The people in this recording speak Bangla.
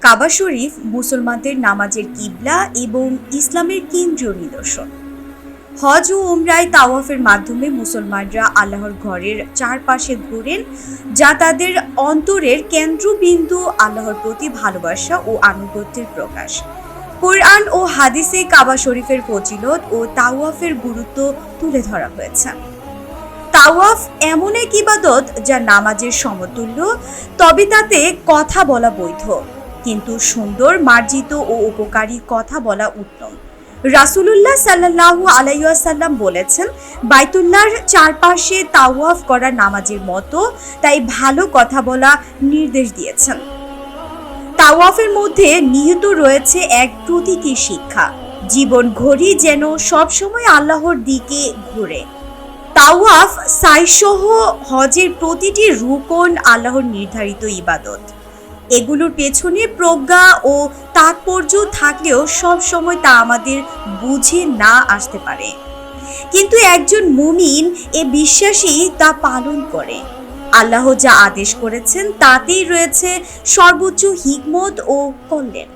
কাবা শরীফ মুসলমানদের নামাজের কিবলা এবং ইসলামের কেন্দ্রীয় নিদর্শন। হজ ও ওমরায় তাওয়াফের মাধ্যমে মুসলমানরা আল্লাহর ঘরের চারপাশে ঘোরেন, যা তাদের অন্তরের কেন্দ্রবিন্দু, আল্লাহর প্রতি ভালোবাসা ও আনুগত্যের প্রকাশ। কোরআন ও হাদিসে কাবা শরীফের ফজিলত ও তাওয়াফের গুরুত্ব তুলে ধরা হয়েছে। তাওয়াফ এমন এক ইবাদত যা নামাজের সমতুল্য, তবে তাতে কথা বলা বৈধ। কিন্তু সুন্দর, মার্জিত ও উপকারী কথা বলা উত্তম। রাসুলুল্লাহ সাল্লাহু আলাইসাল্লাম বলেছেন, বাইতুল্লাহর চারপাশে তাওয়াফ করা নামাজের মতো, তাই ভালো কথা বলা নির্দেশ দিয়েছেন। তাওয়াফের মধ্যে নিহিত রয়েছে এক প্রতীকী শিক্ষা, জীবন ঘড়ি যেন সবসময় আল্লাহর দিকে ঘুরে। তাওয়াফ সাইসহ হজের প্রতিটি রুকন আল্লাহর নির্ধারিত ইবাদত। এগুলোর পেছনে প্রজ্ঞা ও তাৎপর্য থাকলেও সব সময় তা আমাদের বুঝে না আসতে পারে। কিন্তু একজন মুমিন এ বিশ্বাসী তা পালন করে। আল্লাহ যা আদেশ করেছেন তাতেই রয়েছে সর্বোচ্চ হিকমত ও কল্যাণ।